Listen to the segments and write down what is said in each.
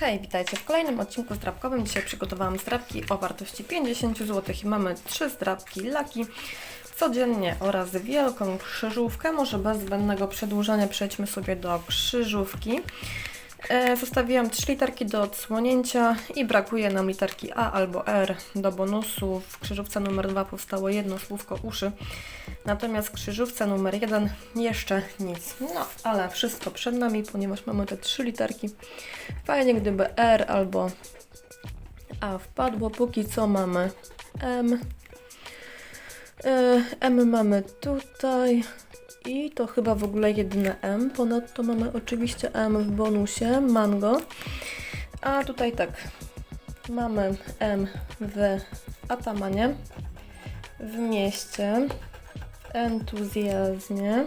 Hej, witajcie w kolejnym odcinku zdrabkowym. Dzisiaj przygotowałam zdrabki o wartości 50 zł i mamy trzy zdrabki laki codziennie oraz wielką krzyżówkę. Może bez zbędnego przedłużania przejdźmy sobie do krzyżówki. E, Zostawiłam trzy literki do odsłonięcia i brakuje nam literki A albo R do bonusu. W krzyżówce numer 2 powstało jedno słówko uszy, natomiast krzyżówce numer 1 jeszcze nic. No, ale wszystko przed nami, ponieważ mamy te trzy literki. Fajnie, gdyby R albo A wpadło. Póki co mamy M. E, M mamy tutaj. I to chyba w ogóle jedyne M. Ponadto mamy oczywiście M w bonusie, mango. A tutaj tak, mamy M w atamanie, w mieście, entuzjazmie.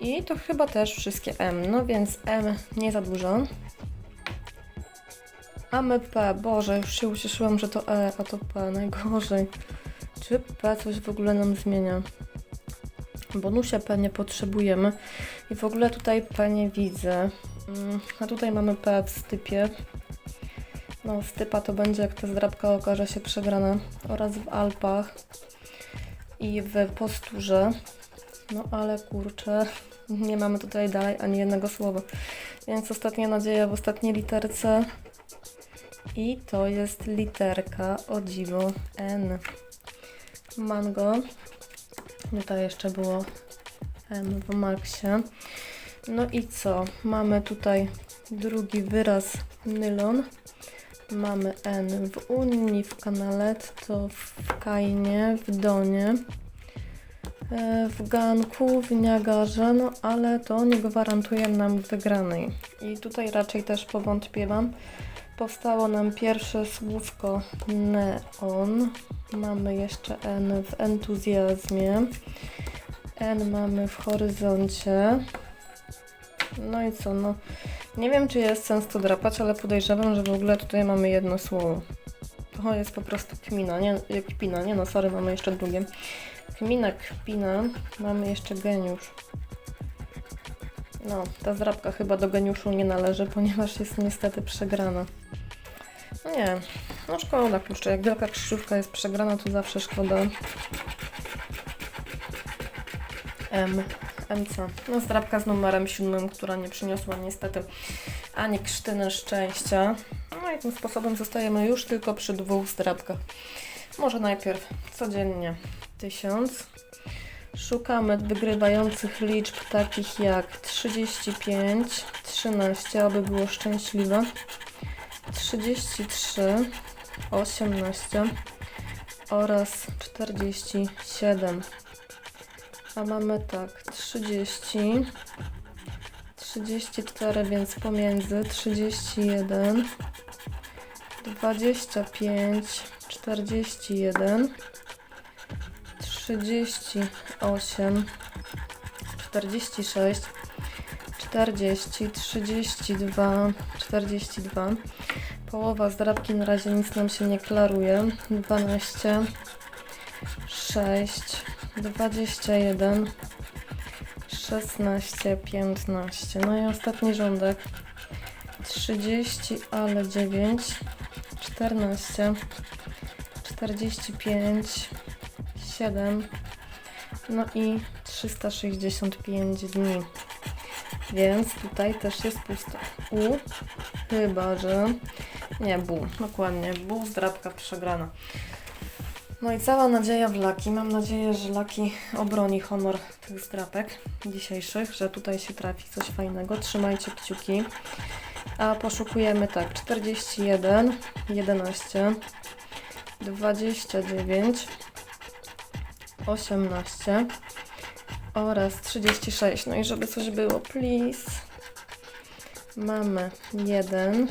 I to chyba też wszystkie M, no więc M nie za dużo. Mamy P, Boże, już się ucieszyłam, że to E, a to P, najgorzej. Czy P coś w ogóle nam zmienia? Bonusia P nie potrzebujemy i w ogóle tutaj P nie widzę. Mm, A tutaj mamy P w stypie. No, stypa to będzie jak ta zdrabka okaże się przegrana. Oraz w Alpach i w posturze. No ale kurczę, nie mamy tutaj dalej ani jednego słowa. Więc ostatnia nadzieja w ostatniej literce. I to jest literka, o dziwo, N. Mango. Tutaj jeszcze było M w maksie. No i co? Mamy tutaj drugi wyraz nylon. Mamy N w Unii, w Kanaletto, w Kainie, w Donie, e, w Ganku, w Niagarze, no ale to nie gwarantuje nam wygranej. I tutaj raczej też powątpiewam. Powstało nam pierwsze słówko neon. Mamy jeszcze N w entuzjazmie. N mamy w horyzoncie. No i co, no nie wiem czy jest sens to drapać, ale podejrzewam, że w ogóle tutaj mamy jedno słowo. To jest po prostu kmina, nie, nie kpina, nie no sorry, mamy jeszcze drugie. Kmina, kpina, mamy jeszcze geniusz. No, ta zdrabka chyba do geniuszu nie należy, ponieważ jest niestety przegrana. No nie, no szkoda, kurczę, jak wielka krzyżówka jest przegrana, to zawsze szkoda. M, MC. No zdrabka z numerem siódmym, która nie przyniosła niestety ani krztyny szczęścia. No i tym sposobem zostajemy już tylko przy dwóch zdrabkach. Może najpierw codziennie 1000. Szukamy wygrywających liczb takich jak 35, 13, aby było szczęśliwe. 33, 18 oraz 47. A mamy tak 30, 34, więc pomiędzy 31, 25, 41, 38, 46, 40, 32, 42. Połowa zdrabki na razie nic nam się nie klaruje. 12, 6, 21, 16, 15. No i ostatni rządek. 30, ale 9, 14, 45, 7, no i 365 dni. Więc tutaj też jest pusto. U, chyba że. Nie, bu, dokładnie. Bu, zdrabka przegrana. No i cała nadzieja w Laki. Mam nadzieję, że Laki obroni honor tych zdrapek dzisiejszych, że tutaj się trafi coś fajnego. Trzymajcie kciuki. A poszukujemy tak: 41, 11, 29, 18 oraz 36. No i żeby coś było, please. Mamy 1,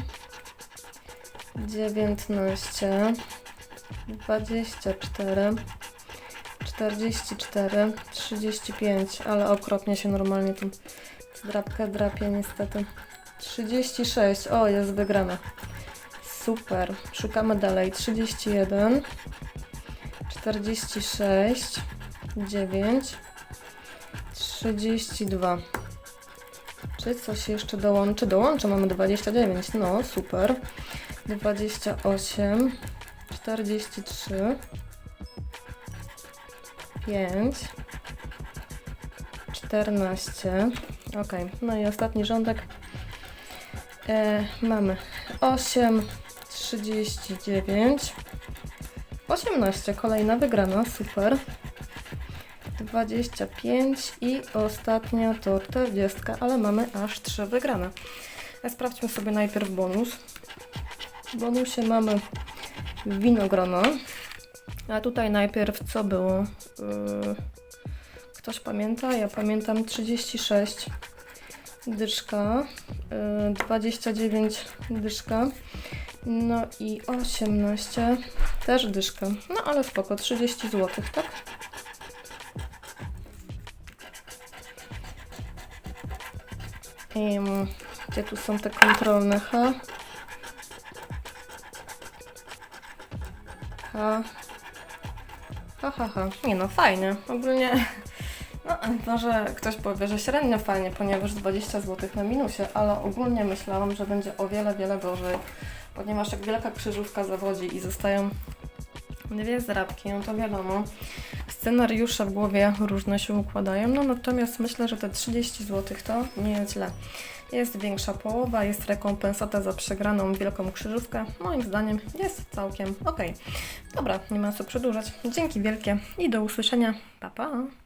19, 24, 44, 35, ale okropnie się normalnie tą zdrabkę drapie niestety. 36, o jest wygrana. Super, szukamy dalej. 31, 46, 9, 32. Czy coś jeszcze dołączy? Dołączę, mamy 29, no super. 28, 43, 5, 14. Ok, no i ostatni rządek. E, mamy 8, 39, 18. Kolejna wygrana, super. 25 i ostatnia to 40, ale mamy aż 3 wygrane. A sprawdźmy sobie najpierw bonus. W bonusie mamy winogrona. A tutaj najpierw co było? Yy, ktoś pamięta? Ja pamiętam 36 dyszka, yy, 29 dyszka, no i 18 też dyszka. No ale spoko, 30 zł, tak? Em, gdzie tu są te kontrolne H? H. Ha, ha, ha. Nie no, fajnie. Ogólnie, no może ktoś powie, że średnio fajnie, ponieważ 20 zł na minusie, ale ogólnie myślałam, że będzie o wiele, wiele gorzej, ponieważ jak wielka krzyżówka zawodzi i zostają dwie zrabki, no to wiadomo, scenariusze w głowie różne się układają, no natomiast myślę, że te 30 zł to nie jest źle. Jest większa połowa, jest rekompensata za przegraną wielką krzyżówkę. Moim zdaniem jest całkiem ok. Dobra, nie ma co przedłużać. Dzięki wielkie i do usłyszenia. Pa, pa!